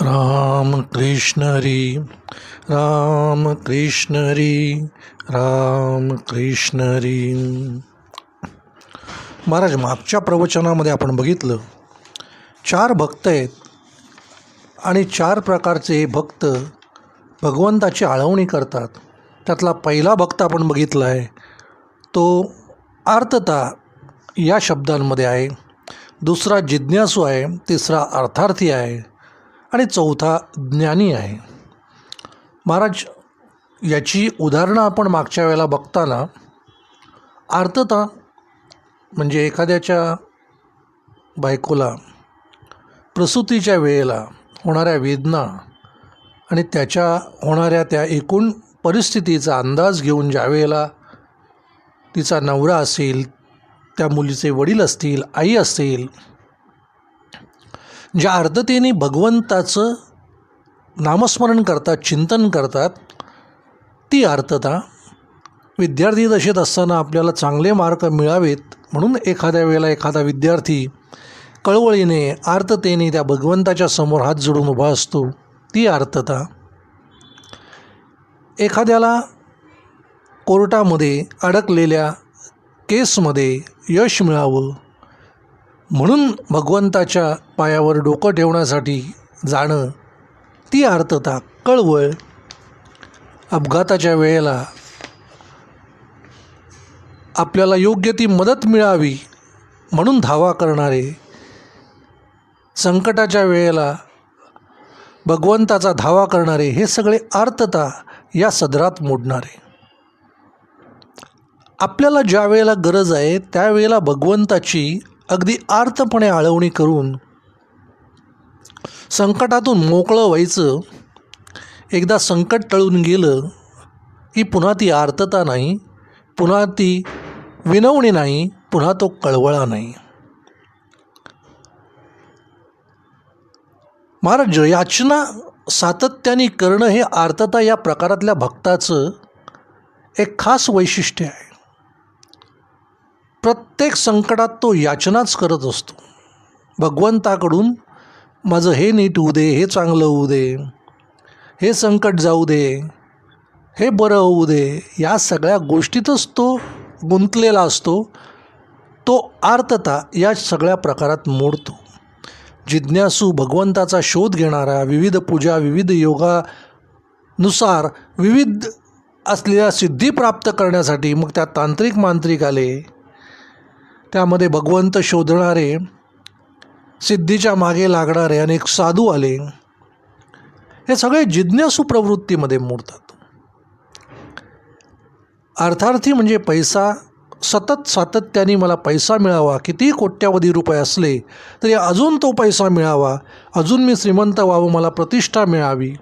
राम कृष्ण हरी राम कृष्ण हरी राम कृष्ण हरी. महाराज मागच्या प्रवचनामध्ये आपण बघितलं चार भक्त आहेत आणि चार प्रकारचे भक्त भगवंताची आळवणी करतात. त्यातला पहिला भक्त आपण बघितला आहे तो आर्तता या शब्दांमध्ये आहे. दुसरा जिज्ञासू आहे तिसरा अर्थार्थी आहे. आणि चौथा ज्ञानी आहे. महाराज याची उदाहरणं आपण मागच्या वेळेला बघताना आर्तता म्हणजे एखाद्याच्या बायकोला प्रसूतीच्या वेळेला होणाऱ्या वेदना आणि त्याच्या होणाऱ्या त्या एकूण परिस्थितीचा अंदाज घेऊन ज्या वेळेला तिचा नवरा असेल त्या मुलीचे वडील असतील आई असेल म्हणजे ज्या आर्ततेने भगवंताचं नामस्मरण करतात चिंतन करतात ती आर्तता विद्यार्थी दशेत असताना आपल्याला चांगले मार्क मिळावेत म्हणून एखाद्या वेळेला एखादा विद्यार्थी कळवळीने आर्ततेने त्या भगवंताच्या समोर हात जोडून उभा असतो. ती आर्तता. एखाद्याला कोर्टामध्ये अडकलेल्या केसमध्ये यश मिळावं म्हणून भगवंताच्या पायावर डोकं ठेवण्यासाठी जाणं ती आर्तता कळवळ अपघाताच्या वेळेला आपल्याला योग्य ती मदत मिळावी म्हणून धावा करणारे संकटाच्या वेळेला भगवंताचा धावा करणारे हे सगळे आर्तता या सदरात मोडणारे. आपल्याला ज्या वेळेला गरज आहे त्यावेळेला भगवंताची अगदी आर्तपणे आळवणी करून संकटातून मोकळं व्हायचं एकदा संकट टळून गेलं की पुन्हा ती आर्तता नाही पुन्हा ती विनवणी नाही पुन्हा तो कळवळा नाही. महाराज याचना सातत्याने करणं हे आर्तता या प्रकारातल्या भक्ताचं एक खास वैशिष्ट्य आहे. प्रत्येक संकटात तो याचनाच करत असतो. भगवंताकडून माझं हे नीट होऊ दे हे चांगलं होऊ दे हे संकट जाऊ दे हे बरं होऊ दे या सगळ्या गोष्टीतच तो गुंतलेला असतो. तो आर्तता या सगळ्या प्रकारात मोडतो. जिज्ञासू भगवंताचा शोध घेणारा विविध पूजा विविध योगानुसार विविध असलेल्या सिद्धी प्राप्त करण्यासाठी मग त्या तांत्रिक मांत्रिक आले. त्यामध्ये भगवंत शोधणारे सिद्धीच्या मागे लागणारे अनेक साधू आले. हे सगळे जिज्ञासू प्रवृत्तीमध्ये मोडतात. अर्थार्थी म्हणजे पैसा सतत सातत्याने मला पैसा मिळावा कितीही कोट्यावधी रुपये असले तरी अजून तो पैसा मिळावा. अजून मी श्रीमंत व्हावं मला प्रतिष्ठा मिळावी.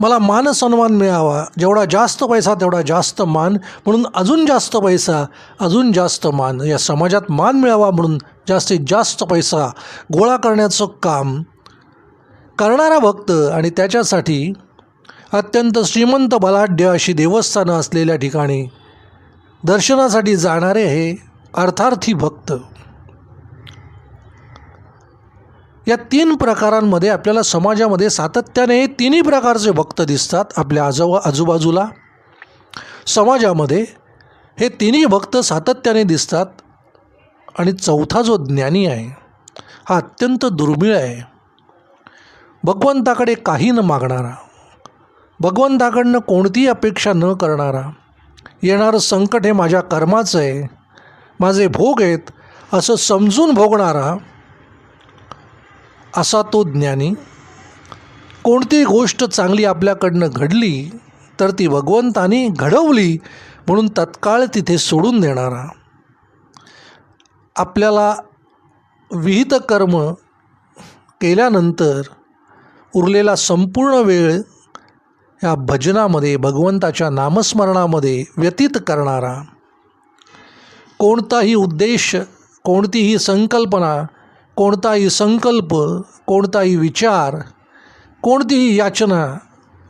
मला मान सन्मान मिळावा. जेवढा जास्त पैसा तेवढा जास्त मान. म्हणून अजून जास्त पैसा अजून जास्त मान. या समाजात मान मिळावा म्हणून जास्तीत जास्त पैसा गोळा करण्याचं काम करणारा भक्त आणि त्याच्यासाठी अत्यंत श्रीमंत बलाढ्य अशी देवस्थानं असलेल्या ठिकाणी दर्शनासाठी जाणारे हे अर्थार्थी भक्त. या तीन प्रकारांमध्ये आपल्याला समाजामध्ये सातत्याने तिन्ही प्रकारचे भक्त दिसतात आपल्या आजू आजूबाजूला. समाजामध्ये हे तिन्ही भक्त सातत्याने दिसतात आणि चौथा जो ज्ञानी आहे हा अत्यंत दुर्मिळ आहे. भगवंताकडे काही न मागणारा भगवंताकडनं कोणतीही अपेक्षा न करणारा येणारं संकट हे माझ्या कर्माचं आहे माझे भोग आहेत असं समजून भोगणारा असा तो ज्ञानी कोणती गोष्ट चांगली आपल्याकडनं घडली तर ती भगवंतानी घडवली म्हणून तत्काळ तिथे सोडून देणारा. आपल्याला विहित कर्म केल्यानंतर उरलेला संपूर्ण वेळ या भजनामध्ये भगवंताच्या नामस्मरणामध्ये व्यतीत करणारा. कोणताही उद्देश कोणतीही संकल्पना कोणताही संकल्प कोणताही विचार कोणतीही याचना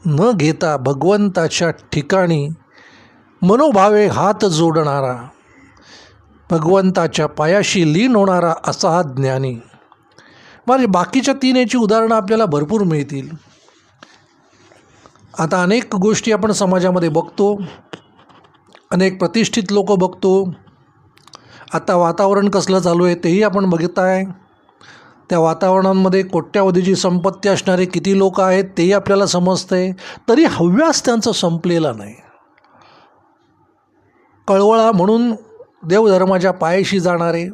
न घेता भगवंताच्या ठिकाणी मनोभावे हात जोडणारा भगवंताच्या पायाशी लीन होणारा असा हा ज्ञानी. म्हणजे बाकीच्या तीन याची उदाहरणं आपल्याला भरपूर मिळतील. आता अनेक गोष्टी आपण समाजामध्ये बघतो अनेक प्रतिष्ठित लोक बघतो. आता वातावरण कसलं चालू आहे तेही आपण बघत आहे त्या वातावरणांमध्ये कोट्यावधीची संपत्ती असणारे किती लोक आहेत तेही आपल्याला समजतंय. तरी हव्यास त्यांचा संपलेला नाही. कळवळा म्हणून देवधर्माच्या पायाशी जाणारे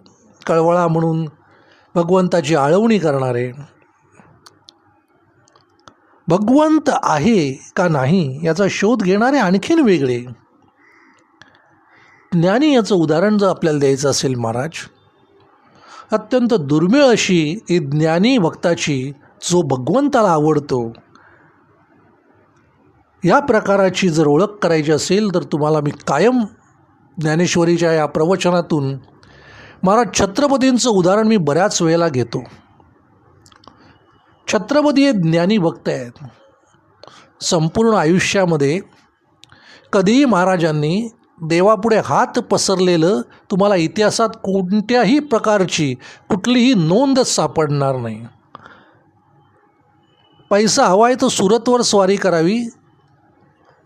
कळवळा म्हणून भगवंताची आळवणी करणारे. भगवंत आहे का नाही याचा शोध घेणारे आणखीन वेगळे. ज्ञानी याचं उदाहरण जर आपल्याला द्यायचं असेल महाराज अत्यंत दुर्मिळ अशी ही ज्ञानी भक्ताची जो भगवंताला आवडतो या प्रकाराची जर ओळख करायची असेल तर तुम्हाला मी कायम ज्ञानेश्वरीच्या या प्रवचनातून महाराज छत्रपतींचं उदाहरण मी बऱ्याच वेळेला घेतो. छत्रपती हे ज्ञानी भक्त आहेत. संपूर्ण आयुष्यामध्ये कधीही महाराजांनी देवापुढे हात पसरलेलं तुम्हाला इतिहासात कोणत्याही प्रकारची कुठलीही नोंद सापडणार नाही. पैसा हवा आहे तो सुरतवर स्वारी करावी.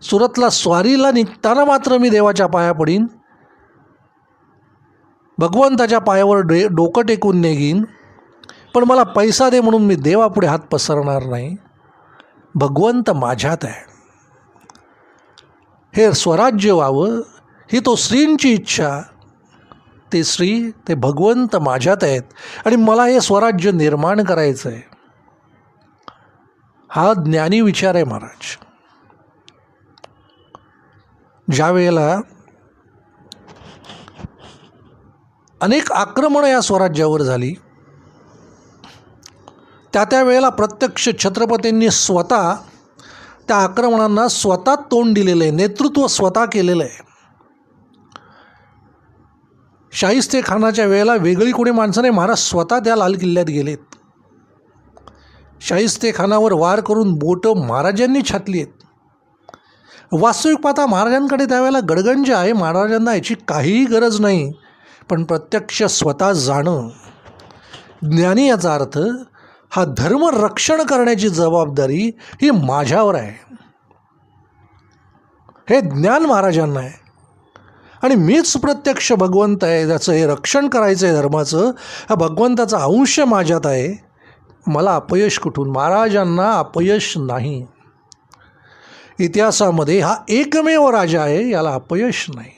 सुरतला स्वारीला निघताना मात्र मी देवाच्या पाया पडीन. भगवंताच्या पायावर डे डोकं टेकून नेगीन. पण मला पैसा दे म्हणून मी देवापुढे हात पसरणार नाही. भगवंत माझ्यात आहे. हे स्वराज्य व्हावं ही तो श्रींची इच्छा. ते श्री ते भगवंत माझ्यात आहेत. आणि मला हे स्वराज्य निर्माण करायचं आहे हा ज्ञानी विचार आहे महाराज. ज्या वेळेला अनेक आक्रमणं या स्वराज्यावर झाली त्या त्या वेळेला प्रत्यक्ष छत्रपतींनी स्वतः त्या आक्रमणांना स्वतः तोंड दिलेलं आहे नेतृत्व स्वतः केलेलं आहे शाहिस्ते खानाच्या वेळेला वेगळी कोणी माणसं नाही महाराज स्वतः त्या लाल किल्ल्यात गेलेत. शाहिस्ते खानावर वार करून बोटं महाराजांनी छातली आहेत. वास्तविक पाहता महाराजांकडे त्यावेळेला गडगंज आहे महाराजांना याची काहीही गरज नाही पण प्रत्यक्ष स्वतः जाणं. ज्ञानी याचा अर्थ हा धर्म रक्षण करण्याची जबाबदारी ही माझ्यावर आहे. हे ज्ञान महाराजांना आहे. आणि मीच प्रत्यक्ष भगवंत आहे ज्याचं हे रक्षण करायचं आहे धर्माचं हा भगवंताचा अंश माझ्यात आहे. मला अपयश कुठून? महाराजांना अपयश नाही. इतिहासामध्ये हा एकमेव राजा आहे याला अपयश नाही.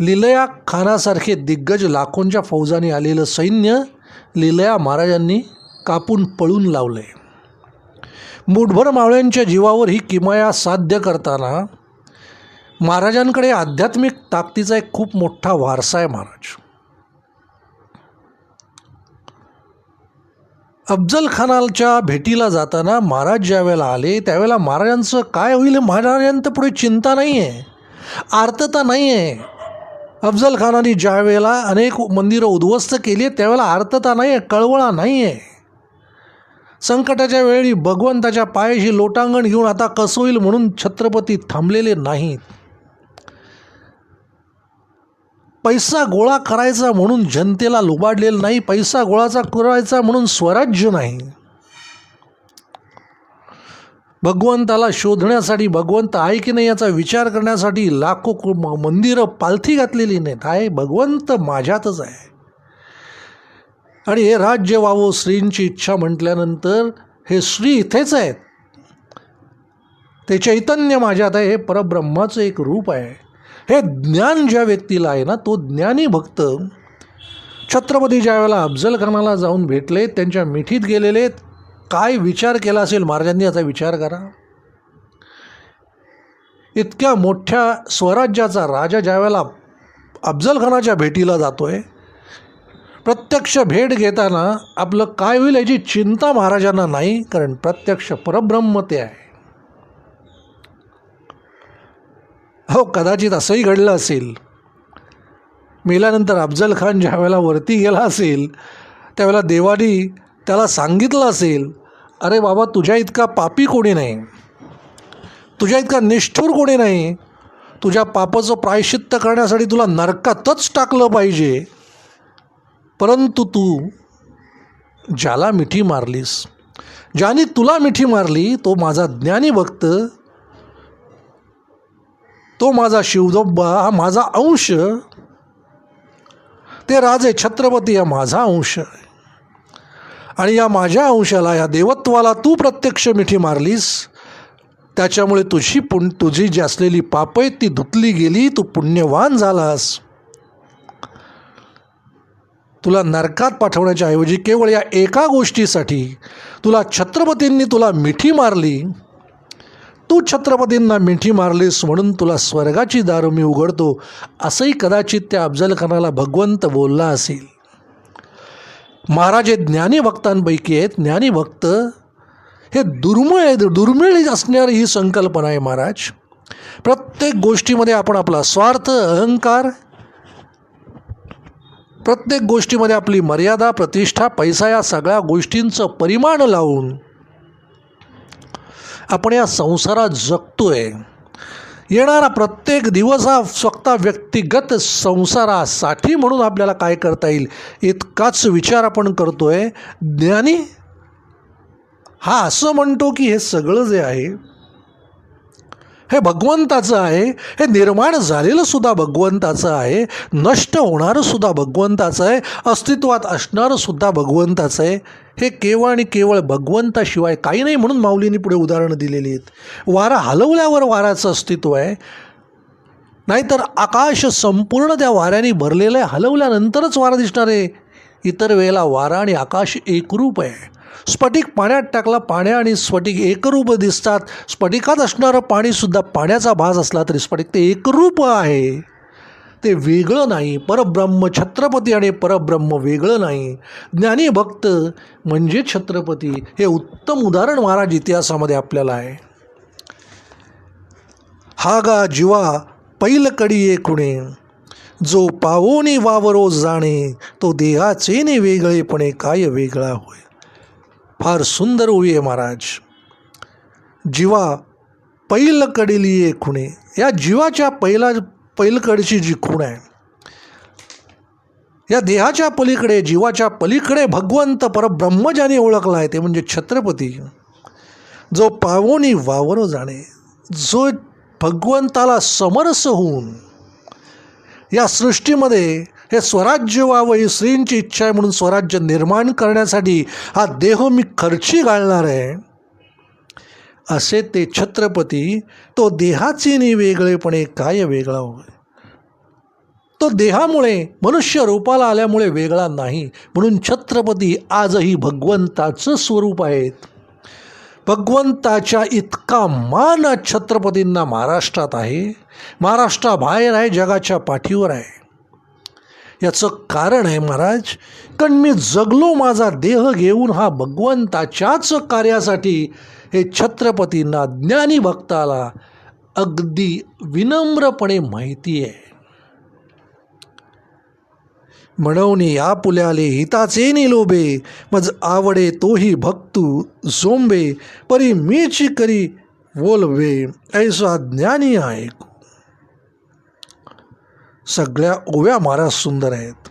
लिलया खानासारखे दिग्गज लाखोंच्या फौजाने आलेलं सैन्य लिलया महाराजांनी कापून पळून लावले मुठभर मावळ्यांच्या जीवावर ही किमया साध्य करताना महाराजांकडे आध्यात्मिक ताकदीचा एक खूप मोठा वारसा आहे महाराज. अफजल खानाच्या भेटीला जाताना महाराज ज्यावेळेला आले त्यावेळेला महाराजांचं काय होईल महाराजांत पुढे चिंता नाही आहे आर्तता नाही आहे अफजल खानाने ज्यावेळेला अनेक मंदिरं उद्ध्वस्त केली आहेत त्यावेळेला आर्तता नाही आहे कळवळा नाही आहे संकटाच्या वेळी भगवंताच्या पायाशी लोटांगण घेऊन आता कसं होईल म्हणून छत्रपती थांबलेले नाहीत. पैसा गोळा करायचा म्हणून जनतेला लुबाडलेलं नाही पैसा गोळाचा करायचा म्हणून स्वराज्य नाही. भगवंताला शोधण्यासाठी भगवंत आहे की नाही याचा विचार करण्यासाठी लाखो कु- मंदिरं पालथी घातलेली नाहीत. आहे भगवंत माझ्यातच आहे. आणि हे राज्य व्हावं श्रींची इच्छा म्हटल्यानंतर हे श्री इथेच आहेत. ते चैतन्य माझ्यात आहे हे परब्रह्माचं एक रूप आहे. हे ज्ञान ज्या व्यक्तीला आहे ना तो ज्ञानी भक्त छत्रपती ज्या वेळेला अफजल खानाला जाऊन भेटले त्यांच्या मिठीत गेलेले काय विचार केला असेल महाराजांनी याचा विचार करा. इतक्या मोठ्या स्वराज्याचा राजा ज्या वेळेला अफजल खानाच्या भेटीला प्रत्यक्ष भेट घेताना आपलं काय होईल याची चिंता महाराजांना नाही कारण प्रत्यक्ष परब्रह्म ते आहे. हो कदाचित असंही घडलं असेल. मेल्यानंतर अफजल खान ज्या वेळेला वरती गेला असेल त्यावेळेला देवानी त्याला सांगितलं असेल अरे बाबा तुझ्या इतका पापी कोणी नाही. तुझ्या इतका निष्ठूर कोणी नाही. तुझ्या पापाचं प्रायश्चित्त करण्यासाठी तुला नरकातच टाकलं पाहिजे. परंतु तू ज्याला मिठी मारलीस ज्याने तुला मिठी मारली तो माझा ज्ञानी भक्त तो माझा शिवदोब्बा हा माझा अंश. ते राजे छत्रपती हा माझा अंश. आणि या माझ्या अंशाला या देवत्वाला तू प्रत्यक्ष मिठी मारलीस. त्याच्यामुळे तुझी पुण तुझी जी असलेली पापय ती धुतली गेली तू पुण्यवान झालास. तुला नरकात पाठवण्याच्या ऐवजी केवळ या एका गोष्टीसाठी तुला छत्रपतींनी तुला मिठी मारली. तू छत्रपतींना मिठी मारलीस म्हणून तुला स्वर्गाची दारू मी उघडतो असंही कदाचित त्या अफजल खानाला भगवंत बोलला असेल. महाराज हे ज्ञानी भक्तांपैकी आहेत. ज्ञानी भक्त हे दुर्मिळ आहे दुर्मिळ असणारी ही संकल्पना आहे महाराज. प्रत्येक गोष्टीमध्ये आपण आपला स्वार्थ अहंकार प्रत्येक गोष्टीमध्ये आपली मर्यादा प्रतिष्ठा पैसा या सगळ्या गोष्टींचं परिमाण लावून आपण या संसारात जगतोय येणारा प्रत्येक दिवस हा स्वतः व्यक्तिगत संसारासाठी म्हणून आपल्याला काय करता येईल इतकाच विचार आपण करतोय. ज्ञानी हा असं म्हणतो की हे सगळं जे आहे हे भगवंताचं आहे हे निर्माण झालेलं सुद्धा भगवंताचं आहे नष्ट होणारं सुद्धा भगवंताचं आहे अस्तित्वात असणारं सुद्धा भगवंताचं आहे. हे केवळ आणि केवळ भगवंताशिवाय काही नाही म्हणून माऊलींनी पुढे उदाहरणं दिलेली आहेत. वारा हलवल्यावर वाराचं अस्तित्व आहे. नाहीतर आकाश संपूर्ण त्या वाऱ्याने भरलेलं आहे हलवल्यानंतरच वारा दिसणार आहे. इतर वेळेला वारा आणि आकाश एकरूप आहे. स्फटिक पाण्यात टाकला पाण्या आणि स्फटिक एकरूप दिसतात. स्फटिकात असणारं पाणीसुद्धा पाण्याचा भास असला तरी स्फटिक ते एकरूप आहे. ते वेगळं नाही. परब्रह्म छत्रपती आणि परब्रह्म वेगळं नाही. ज्ञानी भक्त म्हणजे छत्रपती हे उत्तम उदाहरण महाराज इतिहासामध्ये आपल्याला आहे. हा गा जीवा पैलकडी कुणे. जो पावोनी वावरो जाणे तो देहाचे ने वेगळेपणे काय वेगळा होय? फार सुंदर ओवी आहे महाराज. जीवा पैल कडीली खुणे या जीवाच्या पहिला पैलकडची जी खूण आहे या देहाच्या पलीकडे जीवाच्या पलीकडे भगवंत परब्रह्म ज्याने ओळखला आहे ते म्हणजे छत्रपती. जो पावोनी वावर जाणे जो भगवंताला समरस होऊन या सृष्टीमध्ये हे स्वराज्य व्हावं ही स्त्रींची इच्छा आहे म्हणून स्वराज्य निर्माण करण्यासाठी हा देह मी खर्ची घालणार आहे. असे ते छत्रपती तो देहाचे नि वेगळेपणे काय वेगळा होय? तो देहामुळे मनुष्य रूपाला आल्यामुळे वेगळा नाही म्हणून छत्रपती आजही भगवंताचं स्वरूप आहेत. भगवंताच्या इतका मान छत्रपतींना महाराष्ट्रात आहे. महाराष्ट्राबाहेर आहे जगाच्या पाठीवर आहे. याचं कारण आहे महाराज कारण मी जगलो माझा देह घेऊन हा भगवंताच्याच कार्यासाठी हे छत्रपतींना ज्ञानी भक्ताला अगदी विनम्रपणे माहिती आहे. म्हणवणी आपुल्याले हिताचे निलोबे मज आवडे तोही भक्तू झोंबे परी मीची करी बोलवे ऐसा ज्ञानी आहे सगळ्या ओव्या महाराज सुंदर आहेत.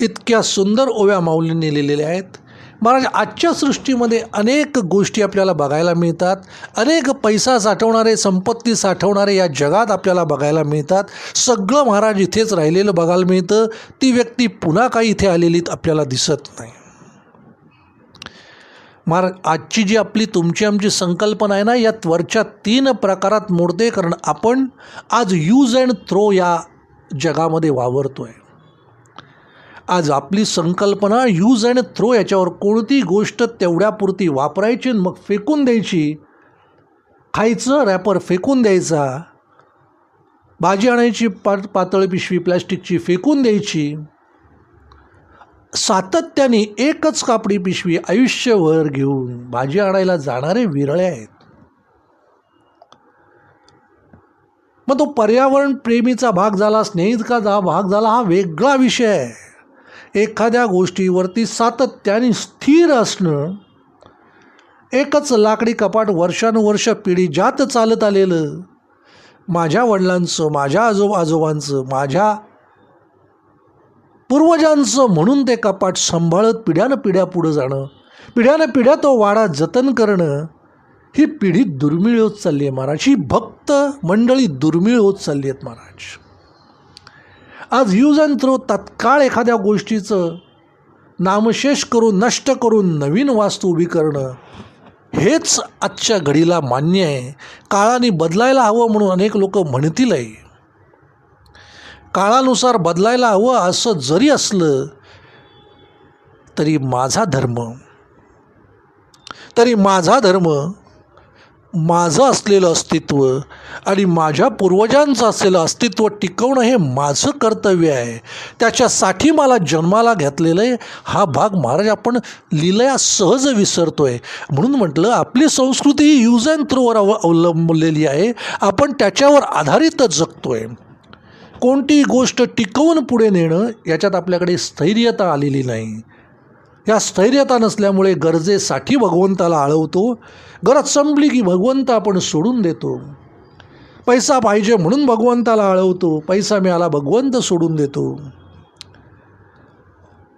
इतक्या सुंदर ओव्या माऊलींनी लिहिलेल्या आहेत. महाराज आजच्या सृष्टीमध्ये अनेक गोष्टी आपल्याला बघायला मिळतात. अनेक पैसा साठवणारे संपत्ती साठवणारे या जगात आपल्याला बघायला मिळतात. सगळं महाराज इथेच राहिलेलं बघायला मिळतं. ती व्यक्ती पुन्हा काही इथे आलेली आपल्याला दिसत नाही. मार आजची जी आपली तुमची आमची संकल्पना आहे ना या वरच्या तीन प्रकारात मोडते कारण आपण आज यूज अँड थ्रो या जगामध्ये वावरतो आहे आज आपली संकल्पना यूज अँड थ्रो याच्यावर कोणती गोष्ट तेवढ्यापुरती वापरायची आणि मग फेकून द्यायची खायचं रॅपर फेकून द्यायचा भाजी आणायची पा पातळ पिशवी प्लॅस्टिकची फेकून द्यायची सातत्याने एकच कापडी पिशवी आयुष्यभर घेऊन भाजी आणायला जाणारे विरळे आहेत. मग तो पर्यावरण प्रेमीचा भाग झाला स्नेहिकाचा भाग झाला हा वेगळा विषय आहे. एखाद्या गोष्टीवरती सातत्याने स्थिर असणं एकच लाकडी कपाट वर्षानुवर्ष पिढी जात चालत आलेलं माझ्या वडिलांचं माझ्या आजो आजोबांचं माझ्या पूर्वजांचं म्हणून ते कपाट सांभाळत पिढ्यानं पिढ्या पुढं जाणं. पिढ्यानं पिढ्या तो वाडा जतन करणं. ही पिढी दुर्मिळ होत चालली आहे महाराज. ही भक्त मंडळी दुर्मिळ होत चालली आहेत महाराज. आज यूज अँड थ्रो तत्काळ एखाद्या गोष्टीचं नामशेष करून नष्ट करून नवीन वास्तू उभी करणं हेच आजच्या घडीला मान्य आहे. काळाने बदलायला हवं म्हणून अनेक लोक म्हणतीलही. काळानुसार बदलायला हवं असं जरी असलं तरी माझा धर्म तरी माझा धर्म माझं असलेलं अस्तित्व आणि माझ्या पूर्वजांचं असलेलं अस्तित्व टिकवणं हे माझं कर्तव्य आहे. त्याच्यासाठी मला जन्माला घातलेलं आहे. हा भाग महाराज आपण लिलया सहज विसरतो आहे म्हणून म्हटलं आपली संस्कृती ही यूज अँड थ्रोवर अव अवलंबलेली आहे. आपण त्याच्यावर आधारितच आहे कोणतीही गोष्ट टिकवून पुढे नेणं याच्यात आपल्याकडे स्थैर्यता आलेली नाही. या स्थैर्यता नसल्यामुळे गरजेसाठी भगवंताला आळवतो गरज संपली की भगवंत आपण सोडून देतो. पैसा पाहिजे म्हणून भगवंताला आळवतो पैसा मिळाला भगवंत सोडून देतो.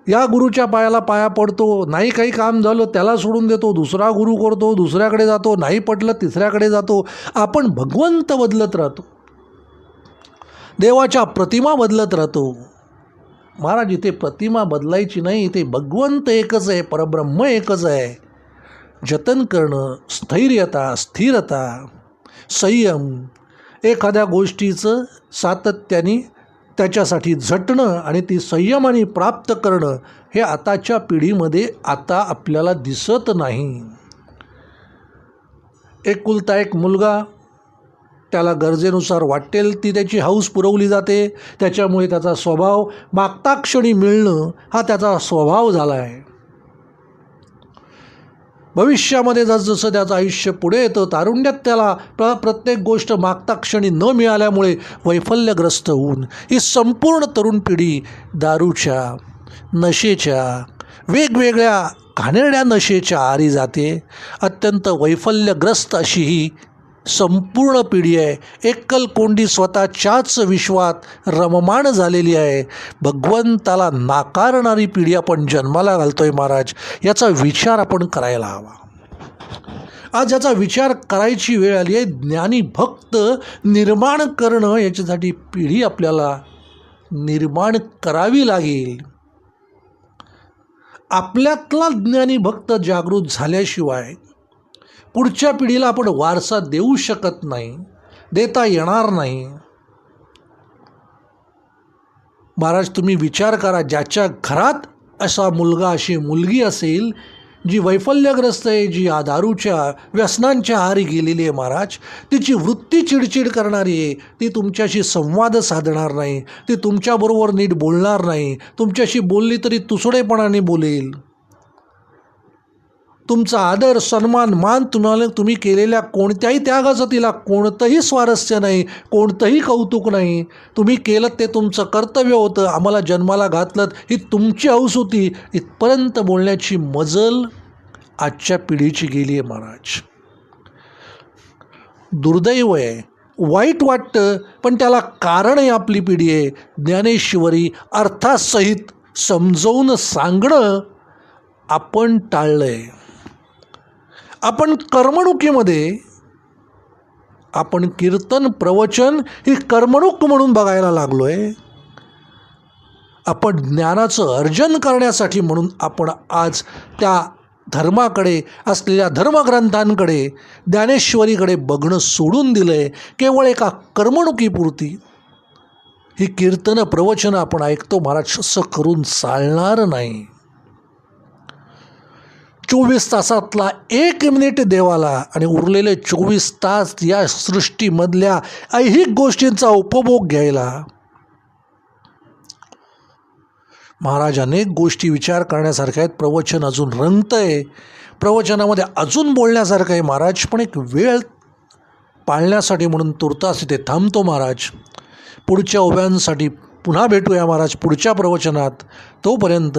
या गुरुच्या पायाला पाया पडतो नाही काही काम झालं त्याला सोडून देतो दुसरा गुरु करतो दुसऱ्याकडे जातो नाही पटलं तिसऱ्याकडे जातो. आपण भगवंत बदलत राहतो. देवाच्या प्रतिमा बदलत राहतो. महाराज इथे प्रतिमा बदलायची नाही इथे भगवंत एकच आहे परब्रह्म एकच आहे. जतन करणं स्थैर्यता स्थिरता संयम एखाद्या गोष्टीचं सातत्याने त्याच्यासाठी झटणं आणि ती संयमाने प्राप्त करणं हे आताच्या पिढीमध्ये आता आपल्याला दिसत नाही. एकुलता एक मुलगा त्याला गरजेनुसार वाटेल ती त्याची हौस पुरवली जाते. त्याच्यामुळे त्याचा स्वभाव मागता क्षणी मिळणं हा त्याचा स्वभाव झाला आहे भविष्यामध्ये जसजसं त्याचं आयुष्य पुढे येतं तारुण्यात त्याला प्र प्रत्येक गोष्ट मागता क्षणी न मिळाल्यामुळे वैफल्यग्रस्त होऊन ही संपूर्ण तरुण पिढी दारूच्या नशेच्या वेगवेगळ्या घाणेरड्या नशेच्या आरी जाते. अत्यंत वैफल्यग्रस्त अशी ही संपूर्ण पिढी आहे. एकल कोंडी स्वतःच्याच विश्वात रममाण झालेली आहे. भगवंताला नाकारणारी पिढी आपण जन्माला घालतोय महाराज याचा विचार आपण करायला हवा. आज याचा विचार करायची वेळ आली आहे. ज्ञानी भक्त निर्माण करणं याच्यासाठी पिढी आपल्याला निर्माण करावी लागेल. आपल्यातला ज्ञानी भक्त जागृत झाल्याशिवाय पुढच्या पिढीला आपण वारसा देऊ शकत नाही देता येणार नाही. महाराज तुम्ही विचार करा ज्याच्या घरात असा मुलगा अशी मुलगी असेल जी वैफल्यग्रस्त आहे जी या दारूच्या व्यसनांच्या हारी गेलेली आहे महाराज तिची वृत्ती चिडचिड करणारी आहे ती तुमच्याशी संवाद साधणार नाही ती तुमच्याबरोबर नीट बोलणार नाही तुमच्याशी बोलली तरी तुसडेपणाने बोलेल. तुमचा आदर सन्मान मान तुम्हाला तुम्ही केलेल्या कोणत्याही त्यागाचं तिला कोणतंही स्वारस्य नाही कोणतंही कौतुक नाही. तुम्ही केलं ते तुमचं कर्तव्य होतं. आम्हाला जन्माला घातलं ही तुमची हौस होती. इथपर्यंत बोलण्याची मजल आजच्या पिढीची गेली आहे महाराज. दुर्दैव आहे. वाईट वाटतं पण त्याला कारण आहे आपली पिढी आहे. ज्ञानेश्वरी अर्थासहित समजवून सांगणं आपण टाळलं आहे आपण करमणुकीमध्ये आपण कीर्तन प्रवचन ही करमणूक म्हणून बघायला लागलो आहे आपण ज्ञानाचं अर्जन करण्यासाठी म्हणून आपण आज त्या धर्माकडे असलेल्या धर्मग्रंथांकडे ज्ञानेश्वरीकडे बघणं सोडून दिलं आहे केवळ एका करमणुकीपुरती. ही कीर्तन प्रवचनं आपण ऐकतो महाराज असं करून चालणार नाही. चोवीस तासातला एक मिनिट देवाला आणि उरलेले चोवीस तास या सृष्टीमधल्या ऐहिक गोष्टींचा उपभोग घ्यायला. महाराज अनेक गोष्टी विचार करण्यासारख्या आहेत. प्रवचन अजून रंगतं आहे प्रवचनामध्ये अजून बोलण्यासारखं आहे. महाराज पण एक वेळ पाळण्यासाठी म्हणून तुर्तास इथे थांबतो महाराज. पुढच्या उभ्यांसाठी पुन्हा भेटूया महाराज पुढच्या प्रवचनात. तोपर्यंत